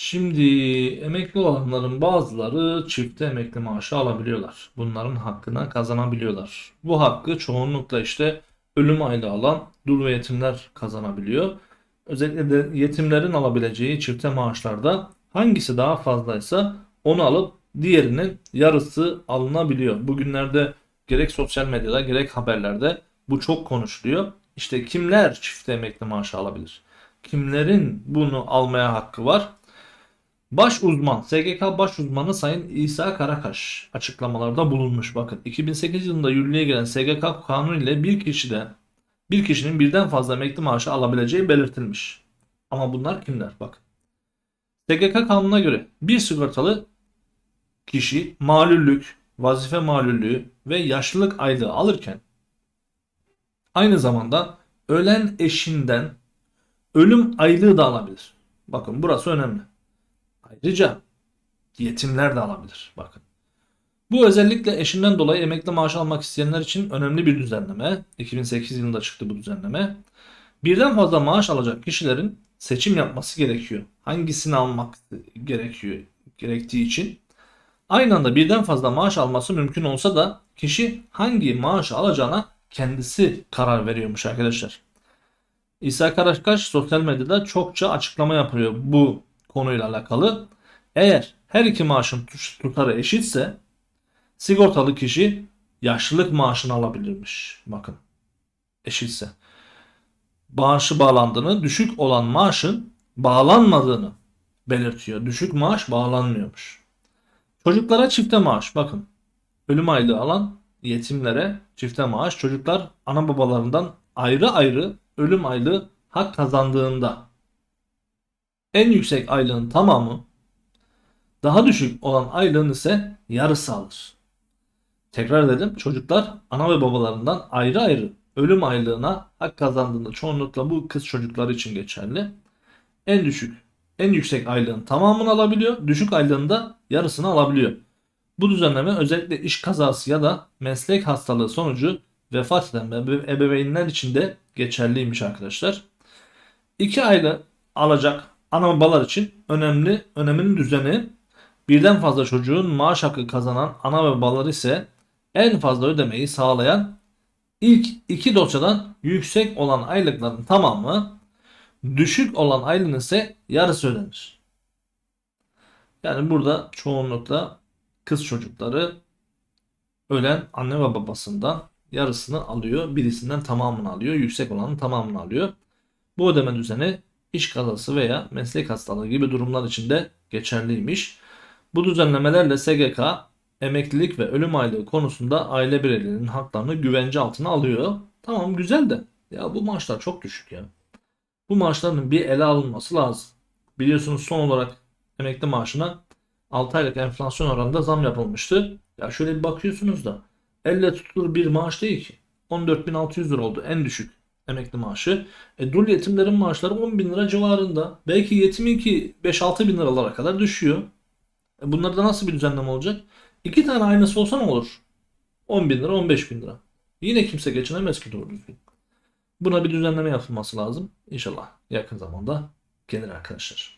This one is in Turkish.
Şimdi emekli olanların bazıları çifte emekli maaşı alabiliyorlar. Bunların hakkına kazanabiliyorlar. Bu hakkı çoğunlukla işte ölüm aylığı alan dul ve yetimler kazanabiliyor. Özellikle de yetimlerin alabileceği çifte maaşlarda hangisi daha fazlaysa onu alıp diğerinin yarısı alınabiliyor. Bugünlerde gerek sosyal medyada gerek haberlerde bu çok konuşuluyor. İşte kimler çifte emekli maaşı alabilir? Kimlerin bunu almaya hakkı var? Baş uzman, SGK baş uzmanı Sayın İsa Karakaş açıklamalarda bulunmuş. Bakın 2008 yılında yürürlüğe gelen SGK kanunu ile bir kişiden bir kişinin birden fazla emekli maaşı alabileceği belirtilmiş. Ama bunlar kimler? Bak. SGK kanununa göre bir sigortalı kişi malüllük, vazife malüllüğü ve yaşlılık aylığı alırken aynı zamanda ölen eşinden ölüm aylığı da alabilir. Bakın burası önemli. Ayrıca yetimler de alabilir. Bakın. Bu özellikle eşinden dolayı emekli maaşı almak isteyenler için önemli bir düzenleme. 2008 yılında çıktı bu düzenleme. Birden fazla maaş alacak kişilerin seçim yapması gerekiyor. Hangisini almak gerekiyor gerektiği için. Aynı anda birden fazla maaş alması mümkün olsa da kişi hangi maaşı alacağına kendisi karar veriyormuş arkadaşlar. İsa Karakaş sosyal medyada çokça açıklama yapıyor bu konuyla alakalı. Eğer her iki maaşın tutarı eşitse sigortalı kişi yaşlılık maaşını alabilirmiş. Bakın eşitse. Bağışı bağlandığını, düşük olan maaşın bağlanmadığını belirtiyor. Düşük maaş bağlanmıyormuş. Çocuklara çifte maaş. Bakın. Ölüm aylığı alan yetimlere çifte maaş. Çocuklar ana babalarından ayrı ayrı ölüm aylığı hak kazandığında en yüksek aylığın tamamı daha düşük olan aylığın ise yarısı alır. Tekrar dedim çocuklar ana ve babalarından ayrı ayrı ölüm aylığına hak kazandığında çoğunlukla bu kız çocukları için geçerli. En düşük, en yüksek aylığın tamamını alabiliyor. Düşük aylığın da yarısını alabiliyor. Bu düzenleme özellikle iş kazası ya da meslek hastalığı sonucu vefat eden ebe- ebeveynler için de geçerliymiş arkadaşlar. 2 aylık alacak ana için önemli öneminin düzeni birden fazla çocuğun maaş hakkı kazanan ana ve babalar ise en fazla ödemeyi sağlayan ilk iki dosyadan yüksek olan aylıkların tamamı düşük olan aylığın ise yarısı ödenir. Yani burada çoğunlukla kız çocukları ölen anne ve babasından yarısını alıyor, birisinden tamamını alıyor, yüksek olanın tamamını alıyor. Bu ödeme düzeni iş kazası veya meslek hastalığı gibi durumlar için de geçerliymiş. Bu düzenlemelerle SGK emeklilik ve ölüm aylığı konusunda aile bireylerinin haklarını güvence altına alıyor. Tamam güzel de ya bu maaşlar çok düşük ya. Bu maaşların bir ele alınması lazım. Biliyorsunuz son olarak emekli maaşına 6 aylık enflasyon oranında zam yapılmıştı. Ya şöyle bir bakıyorsunuz da elle tutulur bir maaş değil ki. 14.600 lira oldu en düşük emekli maaşı. E, dul yetimlerin maaşları 10 bin lira civarında. Belki yetiminki 5-6 bin liralara kadar düşüyor. E, bunlarda nasıl bir düzenleme olacak? İki tane aynısı olsa ne olur? 10 bin lira 15 bin lira. Yine kimse geçinemez ki doğru düzgün. Buna bir düzenleme yapılması lazım. İnşallah yakın zamanda gelir arkadaşlar.